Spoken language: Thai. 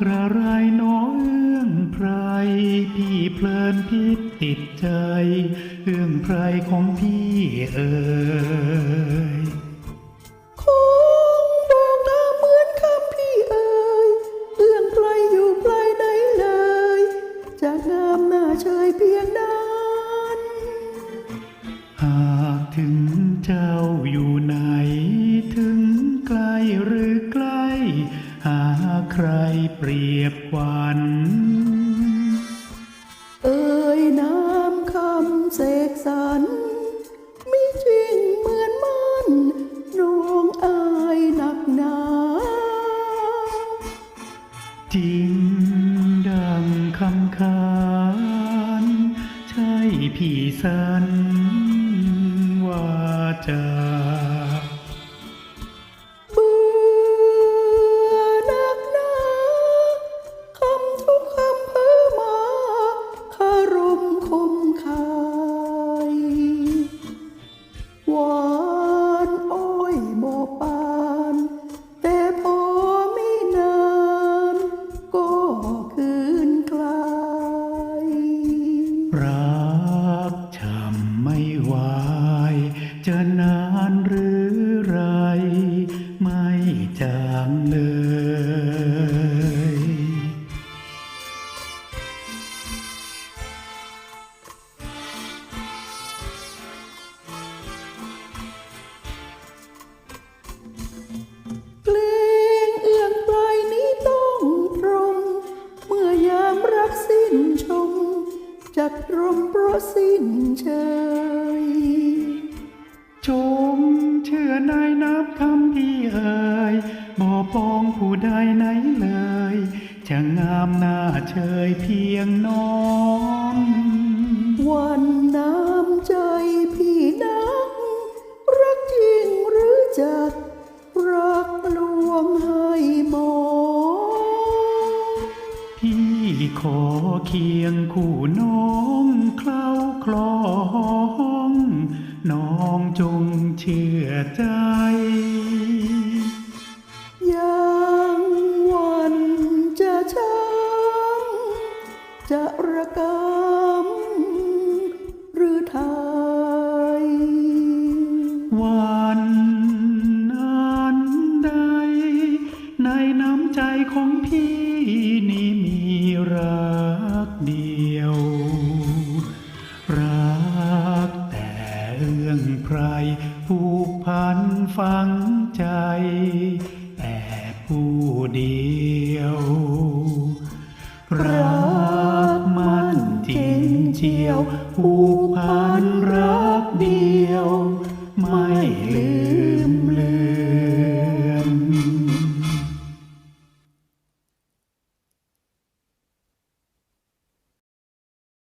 กระไรน้องเอื้องไพรพี่เพลินพิษติดใจ เอื้องไพรของพี่เอ่ยคงบอกตาเหมือนคำพีเอ่ยเอื้องไพรอยู่ไกลไหนเลย จากงามหน้าเชยเพียงนั้นหากถึงเจ้าอยู่ไหนถึงไกลหรือ ใครเปรียบกวันเอ่ยน้ำคำเสกสรรมิจริงเหมือนมันน้องอายหนักหนา จริงดังคำขานใช่พี่สันว่าจะ จางเลยเกรงเอื้องไกลนี้ต้องตรง เมื่อยามรักสิ้นชม จัดรมเพราะสิ้นเชยจงเชื่อนายนับคำที่เอ่ย ปองผู้ใดไหนเลยจะงามหน้าเชยเพียงน้องวันน้ำใจพี่นัก รักจริงหรือจัด รักลวงให้มองพี่ขอเคียงคู่น้องเคล้าคลอง น้องจงเชื่อใจ จะระกำหรือไทย วันนั้นใด ในน้ำใจของพี่นี่มีรักเดียว รักแต่เอื้องไพรผูกพันฝังใจ แต่ผู้เดียว ผูกพันรักเดียว